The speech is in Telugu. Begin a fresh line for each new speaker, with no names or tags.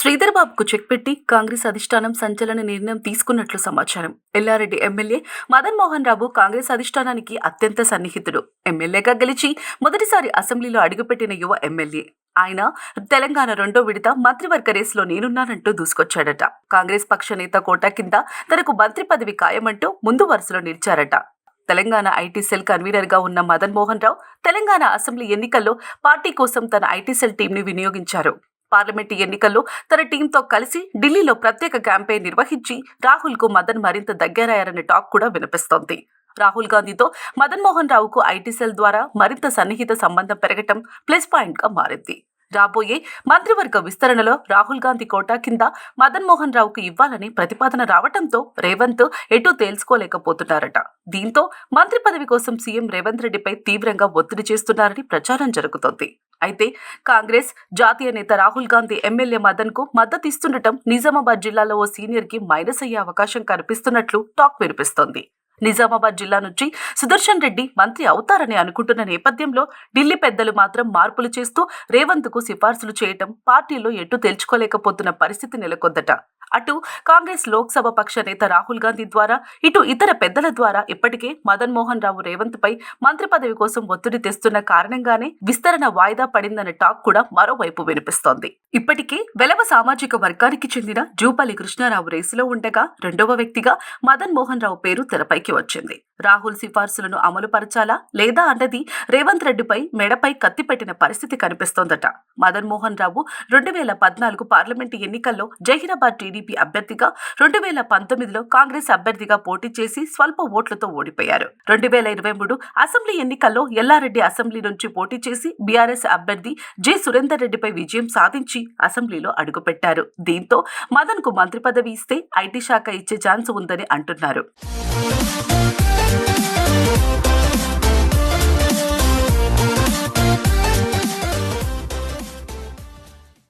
శ్రీధర్ బాబుకు చెక్ పెట్టి కాంగ్రెస్ అధిష్టానం సంచలన నిర్ణయం తీసుకున్నట్లు సమాచారం. ఎల్లారెడ్డి ఎమ్మెల్యే మదన్ మోహన్ రావు కాంగ్రెస్ అధిష్టానానికి అత్యంత సన్నిహితుడు. ఎమ్మెల్యేగా గెలిచి మొదటిసారి అసెంబ్లీలో అడుగుపెట్టిన యువ ఎమ్మెల్యే. ఆయన తెలంగాణ రెండో విడత మంత్రివర్గ రేసులో నేనున్నానంటూ దూసుకొచ్చాడట. కాంగ్రెస్ పక్ష నేత కోటా కింద తనకు మంత్రి పదవి ఖాయమంటూ ముందు వరుసలో నిలిచారట. తెలంగాణ ఐటీ సెల్ కన్వీనర్గా ఉన్న మదన్ మోహన్ రావు తెలంగాణ అసెంబ్లీ ఎన్నికల్లో పార్టీ కోసం తన ఐటీ సెల్ టీంని వినియోగించారు. పార్లమెంటు ఎన్నికల్లో తన టీంతో కలిసి ఢిల్లీలో ప్రత్యేక క్యాంపెయిన్ నిర్వహించి రాహుల్కు మదన్ మరింత దగ్గరయ్యారనే టాక్ కూడా వినిపిస్తోంది. రాహుల్ గాంధీతో మదన్ మోహన్ రావుకు ఐటీ సెల్ ద్వారా మరింత సన్నిహిత సంబంధం పెరగటం ప్లస్ పాయింట్గా మారింది. రాబోయే మంత్రివర్గ విస్తరణలో రాహుల్ గాంధీ కోటా కింద మదన్ మోహన్ రావుకు ఇవ్వాలని ప్రతిపాదన రావటంతో రేవంత్ ఎటూ తేల్చుకోలేకపోతున్నారట. దీంతో మంత్రి పదవి కోసం సీఎం రేవంత్ రెడ్డిపై తీవ్రంగా ఒత్తిడి చేస్తున్నారని ప్రచారం జరుగుతోంది. అయితే కాంగ్రెస్ జాతీయ నేత రాహుల్ గాంధీ ఎమ్మెల్యే మదన్కు మద్దతు ఇస్తుండటం నిజామాబాద్ జిల్లాలో ఓ సీనియర్కి మైనస్ అయ్యే అవకాశం కనిపిస్తున్నట్లు టాక్ వినిపిస్తోంది. నిజామాబాద్ జిల్లా నుంచి సుదర్శన్ రెడ్డి మంత్రి అవుతారని అనుకుంటున్న నేపథ్యంలో ఢిల్లీ పెద్దలు మాత్రం మార్పులు చేస్తూ రేవంత్కు సిఫార్సులు చేయటం పార్టీలో ఎటు తేల్చుకోలేకపోతున్న పరిస్థితి నెలకొందట. అటు కాంగ్రెస్ లోక్సభ పక్ష నేత రాహుల్ గాంధీ ద్వారా ఇటు ఇతర పెద్దల ద్వారా ఇప్పటికే మదన్ మోహన్ రావు రేవంత్ పై మంత్రి పదవి కోసం ఒత్తిడి తెస్తున్న కారణంగానే విస్తరణ వాయిదా పడిందన్న టాక్ కూడా మరోవైపు వినిపిస్తోంది. ఇప్పటికే వెలవ సామాజిక వర్గానికి చెందిన జూపల్లి కృష్ణారావు రేసులో ఉండగా రెండవ వ్యక్తిగా మదన్ మోహన్ రావు పేరు తెరపైకి వచ్చింది. రాహుల్ సిఫార్సులను అమలుపరచాలా లేదా అన్నది రేవంత్ రెడ్డిపై మెడపై కత్తి పెట్టిన పరిస్థితి కనిపిస్తోందట. మదన్ మోహన్ రావు రెండు వేల పద్నాలుగు పార్లమెంటు ఎన్నికల్లో జహీరాబాద్ టీడీపీ అభ్యర్థిగా రెండు వేల పంతొమ్మిదిలో కాంగ్రెస్ అభ్యర్థిగా పోటీ చేసి స్వల్ప ఓట్లతో ఓడిపోయారు. రెండు వేల ఇరవై మూడు అసెంబ్లీ ఎన్నికల్లో ఎల్లారెడ్డి అసెంబ్లీ నుంచి పోటీ చేసి బీఆర్ఎస్ అభ్యర్థి జె సురేందర్ రెడ్డిపై విజయం సాధించి అసెంబ్లీలో అడుగుపెట్టారు. దీంతో మదన్కు మంత్రి పదవి ఇస్తే ఐటీ శాఖ ఇచ్చే ఛాన్స్ ఉందని అంటున్నారు. Thank you